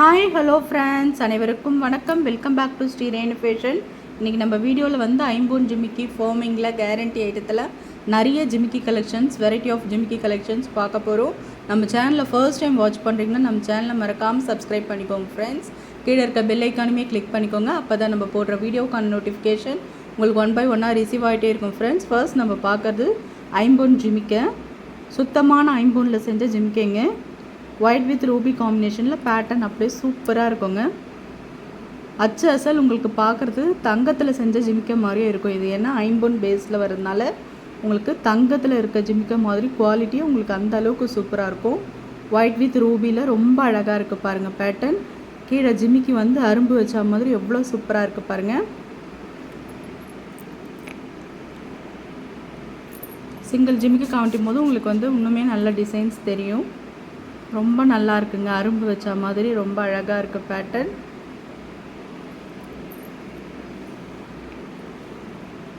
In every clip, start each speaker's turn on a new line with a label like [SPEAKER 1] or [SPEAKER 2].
[SPEAKER 1] Hi hello friends அனைவருக்கும் வணக்கம். Welcome back to Sri Renu fashion இன்றைக்கி நம்ம வீடியோவில் வந்து ஐம்பூன் ஜிமிக்கி ஃபோமிங்கில் கேரண்டி ஐட்டத்தில் நிறைய jimikki collections variety of jimikki collections பார்க்க போகிறோம் நம்ம சேனலில் ஃபர்ஸ்ட் டைம் வாட்ச் பண்ணுறீங்கன்னா நம்ம சேனலை மறக்காமல் சப்ஸ்கிரைப் பண்ணிக்கோங்க ஃப்ரெண்ட்ஸ் கீழே இருக்க பெல் ஐக்கானுமே கிளிக் பண்ணிக்கோங்க. அப்போ தான் நம்ம போடுற வீடியோக்கான நோட்டிஃபிகேஷன் உங்களுக்கு ஒன் பை ஒன்னாக ரிசீவ் ஆகிட்டே இருக்கும் ஃப்ரெண்ட்ஸ் ஃபர்ஸ்ட் நம்ம பார்க்கறது ஐம்பொன் ஜிமிக்கை. சுத்தமான ஐம்பூனில் செஞ்ச ஜிமிக்கைங்க. ஒயிட் வித் ரூபி காம்பினேஷனில் பேட்டர்ன் அப்படியே சூப்பராக இருக்குங்க. அச்சு அசல் உங்களுக்கு பார்க்குறது தங்கத்தில் செஞ்ச ஜிமிக்க மாதிரியே இருக்கும். இது ஏன்னா ஐம்பொன் பேஸில் வரதுனால உங்களுக்கு தங்கத்தில் இருக்க ஜிமிக்க மாதிரி குவாலிட்டியும் உங்களுக்கு அந்த அளவுக்கு சூப்பராக இருக்கும். ஒயிட் வித் ரூபியில் ரொம்ப அழகாக இருக்குது பாருங்கள் பேட்டர்ன் கீழே ஜிமிக்கி வந்து அரும்பு வச்ச மாதிரி எவ்வளோ சூப்பராக இருக்குது பாருங்கள் சிங்கிள் ஜிமிக்கு காமிக்கும் போது உங்களுக்கு வந்து இன்னுமே நல்ல டிசைன்ஸ் தெரியும். ரொம்ப நல்லா இருக்குங்க. அரும்பு வச்ச மாதிரி ரொம்ப அழகாக இருக்கு பேட்டர்ன்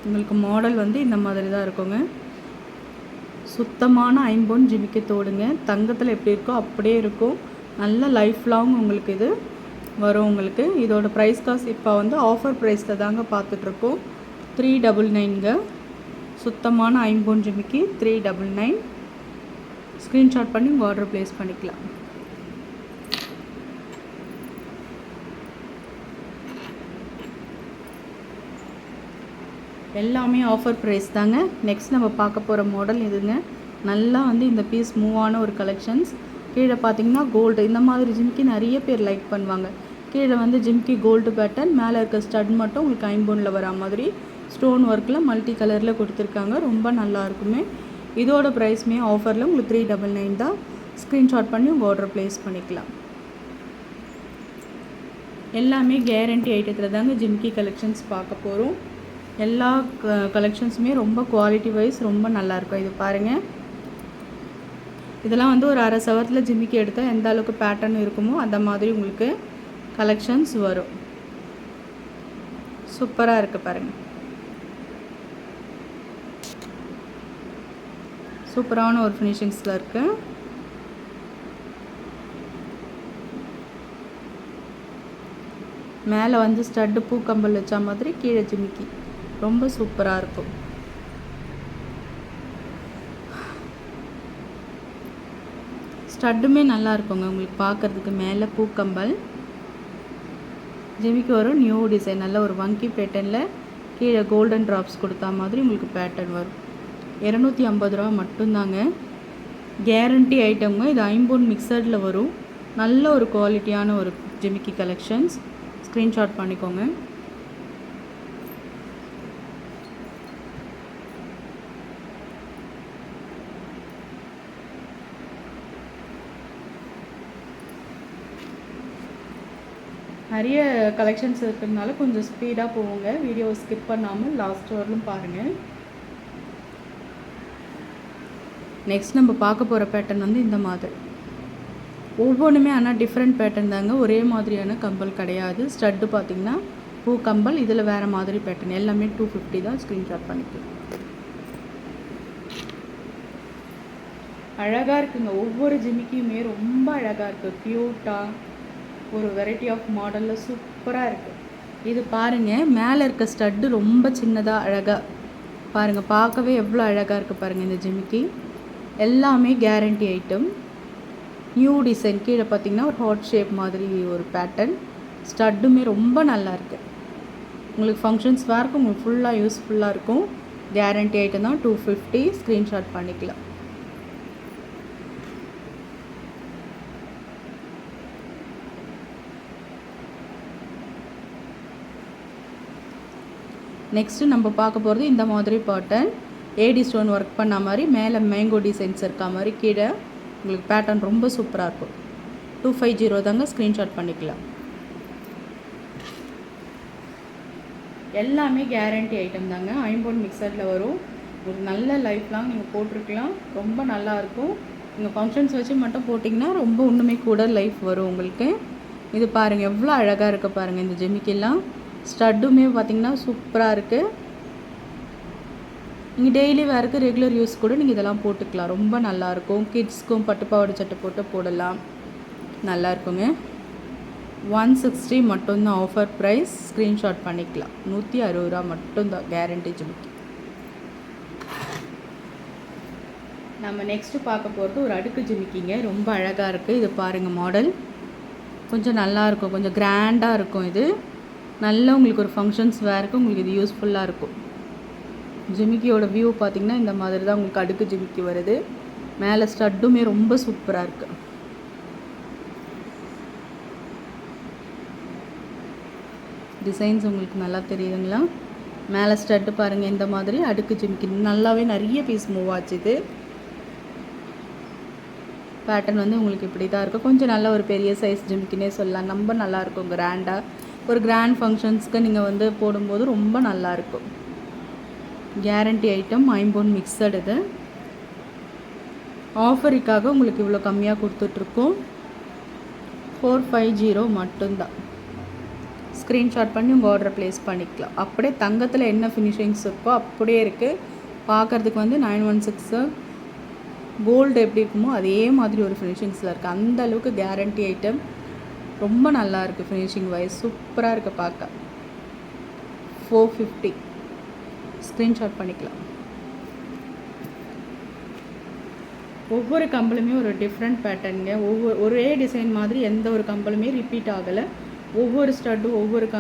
[SPEAKER 1] உங்களுக்கு மாடல் வந்து இந்த மாதிரி தான் இருக்குங்க. சுத்தமான ஐம்பொன் ஜிமிக்க தோடுங்க. தங்கத்தில் எப்படி இருக்கோ அப்படியே இருக்கும். நல்ல லைஃப் லாங் உங்களுக்கு இது வரும் உங்களுக்கு. இதோட ப்ரைஸ் காசு இப்போ வந்து ஆஃபர் ப்ரைஸில் தாங்க பார்த்துட்ருக்கோம். த்ரீ டபுள் நைனுங்க சுத்தமான ஐம்பொன் ஜிமிக்கி த்ரீ டபுள் நைன் ஸ்க்ரீன்ஷாட் பண்ணி உங்கள் ஆர்டர் ப்ளேஸ் பண்ணிக்கலாம். எல்லாமே ஆஃபர் ப்ரைஸ் தாங்க. நெக்ஸ்ட் நம்ம பார்க்க போகிற மாடல் இதுங்க நல்லா வந்து இந்த பீஸ் மூவ் ஆன ஒரு கலெக்ஷன்ஸ் கீழே பார்த்தீங்கன்னா கோல்டு இந்த மாதிரி ஜிம்கி நிறைய பேர் லைக் பண்ணுவாங்க. கீழே வந்து ஜிம்கி கோல்டு பேட்டர்ன் மேலே இருக்க ஸ்டட் மட்டும் உங்களுக்கு ஐம்பொனில் வரா மாதிரி ஸ்டோன் ஒர்க்கில் மல்டி கலரில் கொடுத்துருக்காங்க. ரொம்ப நல்லா இருக்குமே. இதோட ப்ரைஸ்மே ஆஃபரில் உங்களுக்கு த்ரீ டபுள் நைன் தான். ஸ்க்ரீன்ஷாட் பண்ணி உங்கள் ஆர்டர் ப்ளேஸ் பண்ணிக்கலாம். எல்லாமே கேரண்டி ஐட்டத்தில் தாங்க ஜிம்கி கலெக்ஷன்ஸ் பார்க்க போகிறோம் எல்லா க கலெக்ஷன்ஸுமே ரொம்ப குவாலிட்டி வைஸ் ரொம்ப நல்லாயிருக்கும் இது பாருங்கள் இதெல்லாம் வந்து ஒரு அரை சவரத்தில் ஜிம்மிக்கு எடுத்தால் எந்த அளவுக்கு பேட்டர்ன் இருக்குமோ அந்த மாதிரி உங்களுக்கு கலெக்ஷன்ஸ் வரும். சூப்பராக இருக்குது பாருங்கள் சூப்பரான ஒரு ஃபினிஷிங்ஸில் இருக்குது மேலே வந்து ஸ்டட்டு பூக்கம்பல் வச்சா மாதிரி கீழே ஜிமிக்கி. ரொம்ப சூப்பராக இருக்கும். ஸ்டட்டுமே நல்லா இருக்குங்க. உங்களுக்கு பார்க்குறதுக்கு மேலே பூக்கம்பல் ஜிமிக்கு வரும் நியூ டிசைன். நல்ல ஒரு வங்கி பேட்டர்னில் கீழே கோல்டன் ட்ராப்ஸ் கொடுத்தா மாதிரி உங்களுக்கு பேட்டர்ன் வரும். இரநூத்தி ஐம்பது ரூபா மட்டும்தாங்க. கேரண்டி ஐட்டம்ங்க இது ஐம்பூன் மிக்சரில் வரும். நல்ல ஒரு குவாலிட்டியான ஒரு ஜிமிக்கி கலெக்ஷன்ஸ் ஸ்க்ரீன்ஷாட் பண்ணிக்கோங்க. நிறைய கலெக்ஷன்ஸ் இருக்கிறதுனால கொஞ்சம் ஸ்பீடாக போவோங்க வீடியோ ஸ்கிப் பண்ணாமல் லாஸ்ட் வரலும் பாருங்கள் நெக்ஸ்ட் நம்ம பார்க்க போகிற பேட்டர்ன் வந்து இந்த மாதிரி. ஒவ்வொன்றுமே ஆனால் டிஃப்ரெண்ட் பேட்டர்ன் தாங்க. ஒரே மாதிரியான கம்பல் கிடையாது. ஸ்டட்டு பார்த்திங்கன்னா பூ கம்பல் இதில் வேறு மாதிரி பேட்டர்ன் எல்லாமே டூ ஃபிஃப்டி தான் ஸ்க்ரீன்ஷாட் பண்ணிக்கலாம் அழகாக இருக்குங்க. ஒவ்வொரு ஜிமிக்கியுமே ரொம்ப அழகாக இருக்குது க்யூட்டாக ஒரு வெரைட்டி ஆஃப் மாடலில் சூப்பராக இருக்குது இது பாருங்கள் மேலே இருக்க ஸ்டட்டு ரொம்ப சின்னதாக அழகாக பாருங்கள் பார்க்கவே எவ்வளோ அழகாக இருக்குது பாருங்கள் இந்த ஜிமிக்கி. எல்லாமே கேரண்டி ஐட்டம் நியூ டிசைன் கீழே பார்த்தீங்கன்னா ஒரு ஹாட் ஷேப் மாதிரி ஒரு பேட்டர்ன் ஸ்டட்டுமே ரொம்ப நல்லா இருக்குது உங்களுக்கு ஃபங்க்ஷன்ஸ் வேறுக்கும் உங்களுக்கு ஃபுல்லாக யூஸ்ஃபுல்லாக இருக்கும். கேரண்டி ஐட்டம் தான் டூ ஃபிஃப்டி ஸ்க்ரீன்ஷாட் பண்ணிக்கலாம். நெக்ஸ்ட்டு நம்ம பார்க்க போகிறது இந்த மாதிரி பேட்டர்ன் ஏடி ஸ்டோன் ஒர்க் பண்ண மாதிரி மேலே மேங்கோ டிசைன்ஸ் இருக்கா மாதிரி கீழே உங்களுக்கு பேட்டர்ன் ரொம்ப சூப்பராக இருக்கும். டூ ஃபைவ் ஜீரோ தாங்க ஸ்க்ரீன்ஷாட் பண்ணிக்கலாம். எல்லாமே கேரண்டி ஐட்டம் தாங்க. ஐம்போன் மிக்சரில் வரும். ஒரு நல்ல லைஃப் லாங் நீங்கள் போட்டிருக்கலாம். ரொம்ப நல்லாயிருக்கும் நீங்கள் ஃபங்க்ஷன்ஸ் வச்சு மட்டும் போட்டிங்கன்னா ரொம்ப ஒன்றுமே கூட லைஃப் வரும் உங்களுக்கு. இது பாருங்கள் எவ்வளோ அழகாக இருக்குது பாருங்கள் இந்த ஜெமிக்கெல்லாம். ஸ்டட்டுமே பார்த்திங்கன்னா சூப்பராக இருக்குது நீங்கள் டெய்லி வேறுக்கு ரெகுலர் யூஸ் கூட நீங்கள் இதெல்லாம் போட்டுக்கலாம். ரொம்ப நல்லாயிருக்கும் கிட்ஸ்க்கும் பட்டுப்பாவாடை சட்டை போட்டு போடலாம். நல்லாயிருக்குங்க ஒன் சிக்ஸ்டி மட்டும்தான் ஆஃபர் ப்ரைஸ் ஸ்க்ரீன்ஷாட் பண்ணிக்கலாம். நூற்றி அறுபது ரூபா மட்டும்தான். கேரண்டி ஜிமிக்கி நம்ம நெக்ஸ்ட்டு பார்க்க போகிறது ஒரு அடுக்கு ஜிமிக்கிங்க. ரொம்ப அழகாக இருக்குது இது பாருங்கள் மாடல் கொஞ்சம் நல்லாயிருக்கும் கொஞ்சம் கிராண்டாக இருக்கும் இது. நல்ல உங்களுக்கு ஒரு ஃபங்க்ஷன்ஸ் வேருக்கு உங்களுக்கு இது யூஸ்ஃபுல்லாக இருக்கும். ஜிமிக்கியோட வியூ பார்த்திங்கன்னா இந்த மாதிரி தான் உங்களுக்கு அடுக்கு ஜிமிக்கி வருது. மேலே ஸ்டட்டுமே ரொம்ப சூப்பராக இருக்குது டிசைன்ஸ் உங்களுக்கு நல்லா தெரியுதுங்களா? மேலே ஸ்டட்டு பாருங்கள் இந்த மாதிரி அடுக்கு ஜிமிக்கி. நல்லாவே நிறைய பீஸ் மூவ் ஆச்சு இது. பேட்டர்ன் வந்து உங்களுக்கு இப்படி தான் இருக்கும் கொஞ்சம் நல்ல ஒரு பெரிய சைஸ் ஜிமிக்கினே சொல்லலாம். ரொம்ப நல்லாயிருக்கும் கிராண்டாக ஒரு கிராண்ட் ஃபங்க்ஷன்ஸ்க்கு நீங்கள் வந்து போடும்போது ரொம்ப நல்லாயிருக்கும் கேரண்டி ஐட்டம் ஐம்பொன் மிக்சடு இது ஆஃபருக்காக உங்களுக்கு இவ்வளோ கம்மியாக கொடுத்துட்ருக்கோம். ஃபோர் ஃபைவ் ஜீரோ மட்டும்தான். ஸ்க்ரீன்ஷாட் பண்ணி உங்கள் ஆர்டரை ப்ளேஸ் பண்ணிக்கலாம். அப்படியே தங்கத்தில் என்ன ஃபினிஷிங்ஸ் இருக்கோ அப்படியே இருக்குது பார்க்குறதுக்கு வந்து நைன் ஒன் சிக்ஸு கோல்டு எப்படி இருக்குமோ அதே மாதிரி ஒரு ஃபினிஷிங்ஸில் இருக்குது அந்த அளவுக்கு கேரண்டி ஐட்டம் ரொம்ப நல்லா இருக்குது ஃபினிஷிங் வைஸ் சூப்பராக இருக்குது பார்க்க. ஃபோர் ஃபிஃப்டி ஸ்க்ரீன்ஷாட் பண்ணிக்கலாம். ஒவ்வொரு கம்பளுமே ஒரு டிஃப்ரெண்ட் பேட்டர்னுங்க ஒவ்வொரு ஒரே டிசைன் மாதிரி எந்த ஒரு கம்பளுமே ரிப்பீட் ஆகலை. ஒவ்வொரு ஸ்டட்டும் ஒவ்வொரு க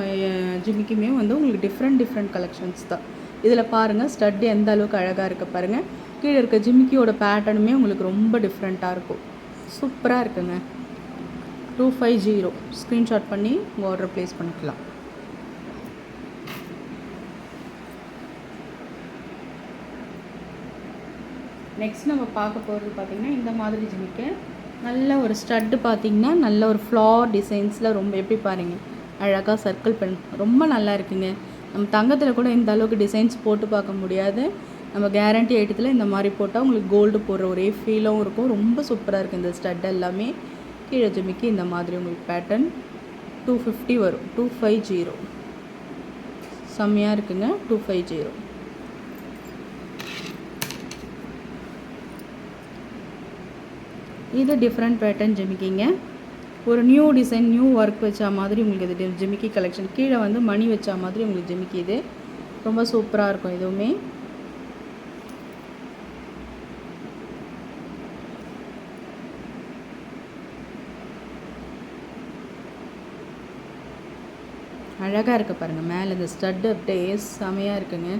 [SPEAKER 1] ஜிமிக்குமே வந்து உங்களுக்கு டிஃப்ரெண்ட் டிஃப்ரெண்ட் கலெக்ஷன்ஸ் தான். இதில் பாருங்கள் ஸ்டட்டு எந்த அளவுக்கு அழகாக இருக்குது பாருங்கள் கீழே இருக்க ஜிமிக்கியோட பேட்டர்னுமே உங்களுக்கு ரொம்ப டிஃப்ரெண்ட்டாக இருக்கும். சூப்பராக இருக்குங்க. டூ ஃபைவ் ஜீரோ ஸ்க்ரீன்ஷாட் பண்ணி உங்கள் ஆர்டர் ப்ளேஸ் பண்ணிக்கலாம். நெக்ஸ்ட் நம்ம பார்க்க போகிறது பார்த்திங்கன்னா இந்த மாதிரி ஜிமிக்க. நல்ல ஒரு ஸ்டட்டு பார்த்திங்கன்னா நல்ல ஒரு ஃப்ளார் டிசைன்ஸில் ரொம்ப எப்படி பாருங்க. அழகாக சர்க்கிள் பண்ண ரொம்ப நல்லா இருக்குங்க. நம்ம தங்கத்தில் கூட இந்த அளவுக்கு டிசைன்ஸ் போட்டு பார்க்க முடியாது. நம்ம கேரண்டி ஐட்டத்தில் இந்த மாதிரி போட்டால் உங்களுக்கு கோல்டு போடுற ஒரே ஃபீலும் இருக்கும். ரொம்ப சூப்பராக இருக்குது இந்த ஸ்டட் எல்லாமே. கீழே ஜிமிக்கு இந்த மாதிரி உங்களுக்கு பேட்டர்ன் டூ ஃபிஃப்டி வரும். டூ ஃபைவ் ஜீரோ செம்மையாக இருக்குங்க. டூ ஃபைவ் ஜீரோ இது டிஃப்ரெண்ட் பேட்டர்ன் ஜிமிக்கிங்க. ஒரு நியூ டிசைன் நியூ ஒர்க் வச்சா மாதிரி உங்களுக்கு இது ஜிமிக்கி கலெக்ஷன் கீழே வந்து மணி வச்சா மாதிரி உங்களுக்கு ஜிமிக்கி இது ரொம்ப சூப்பராக இருக்கும் இதுவுமே அழகாக இருக்க பாருங்கள் மேலே இந்த ஸ்டட்டு அப்படியே செமையாக இருக்குங்க.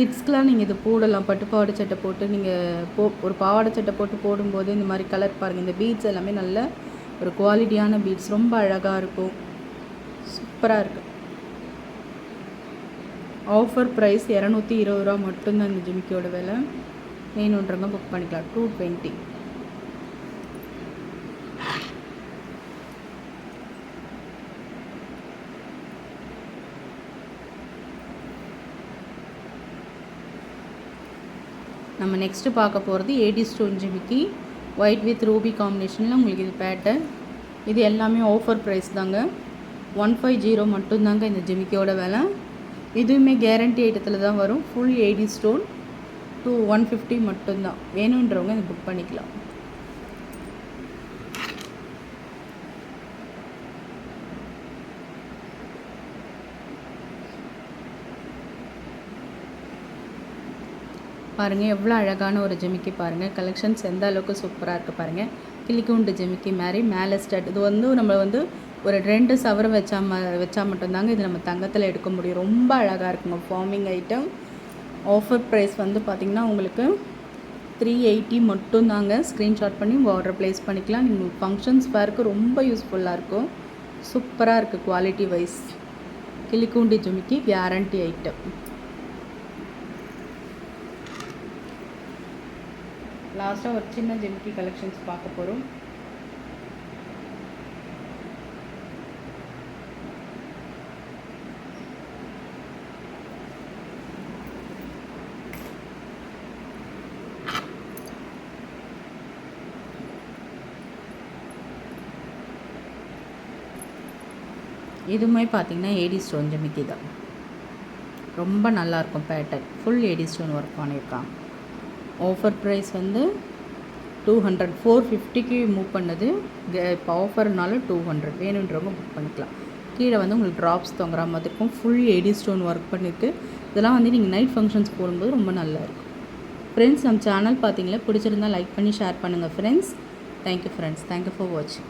[SPEAKER 1] கிட்ஸ்க்கெலாம் நீங்கள் இது போடலாம். பட்டு பாவாடை சட்டை போட்டு நீங்கள் போ ஒரு பாவாடை சட்டை போட்டு போடும்போது இந்த மாதிரி கலர் பாருங்கள் இந்த பீட்ஸ் எல்லாமே நல்ல ஒரு குவாலிட்டியான பீட்ஸ் ரொம்ப அழகாக இருக்கும். சூப்பராக இருக்குது ஆஃபர் ப்ரைஸ் இரநூத்தி இருபது ரூபா மட்டும்தான் இந்த ஜிமிக்கியோட விலை. வேணுன்றவங்க புக் பண்ணிக்கலாம். டூ டுவெண்ட்டி நம்ம நெக்ஸ்ட்டு பார்க்க போகிறது எயிட்டி ஸ்டோன் ஜிமிக்கி ஒயிட் வித் ரூபி காம்பினேஷனில் உங்களுக்கு இது பேட்டர் இது எல்லாமே ஆஃபர் ப்ரைஸ் தாங்க. ஒன் ஃபைவ் ஜீரோ மட்டும்தாங்க இந்த ஜிமிக்கியோட விலை. இதுவுமே கேரண்டி ஐட்டத்தில் தான் வரும். Full eighty stone two one fifty மட்டும்தான் வேணுன்றவங்க இதை புக் பண்ணிக்கலாம். பாருங்கள் எவ்வளோ அழகான ஒரு ஜிமிக்கி பாருங்கள் கலெக்ஷன்ஸ் எந்த அளவுக்கு சூப்பராக இருக்குது பாருங்கள் கிளிக்குண்டு ஜிமிக்கி மாதிரி மேலே ஸ்டட் இது வந்து நம்ம வந்து ஒரு ரெண்டு சவர வச்சா ம வச்சா மட்டும்தாங்க இது நம்ம தங்கத்தில் எடுக்க முடியும். ரொம்ப அழகாக இருக்குங்க. ஃபார்மிங் ஐட்டம் ஆஃபர் ப்ரைஸ் வந்து பார்த்திங்கன்னா உங்களுக்கு த்ரீ எயிட்டி மட்டும்தாங்க. ஸ்க்ரீன்ஷாட் பண்ணி உங்கள் ஆர்டர் ப்ளேஸ் பண்ணிக்கலாம். நீங்கள் ஃபங்க்ஷன்ஸ் பேருக்கு ரொம்ப யூஸ்ஃபுல்லாக இருக்கும். சூப்பராக இருக்குது குவாலிட்டி வைஸ் கிளிக்கூண்டி ஜிமிக்கி கேரண்டி ஐட்டம் லாஸ்ட்டாக ஒரு சின்ன ஜிமிக்கி கலெக்ஷன்ஸ் பார்க்க போகிறோம் இதுவுமே பார்த்தீங்கன்னா ஏடி ஸ்டோன் ஜிமிக்கி தான். ரொம்ப நல்லாயிருக்கும் pattern full eighty stone work பண்ணியிருக்காங்க ஆஃபர் ப்ரைஸ் வந்து டூ ஹண்ட்ரட் ஃபோர் ஃபிஃப்டிக்கு மூவ் பண்ணது. இப்போ ஆஃபர்னால டூ ஹண்ட்ரட் வேணுன்றவங்க புக் பண்ணிக்கலாம். கீழே வந்து உங்களுக்கு ட்ராப்ஸ் தொங்குற மாதிரி இருக்கும். ஃபுல் எடி ஸ்டோன் ஒர்க் பண்ணியிருக்கு இதெல்லாம் வந்து நீங்கள் நைட் ஃபங்க்ஷன்ஸ் போடும்போது ரொம்ப நல்லா இருக்கும். ஃப்ரெண்ட்ஸ் நம்ம சேனல் பார்த்தீங்களா பிடிச்சிருந்தா லைக் பண்ணி ஷேர் பண்ணுங்கள் friends thank you friends thank you for வாட்சிங்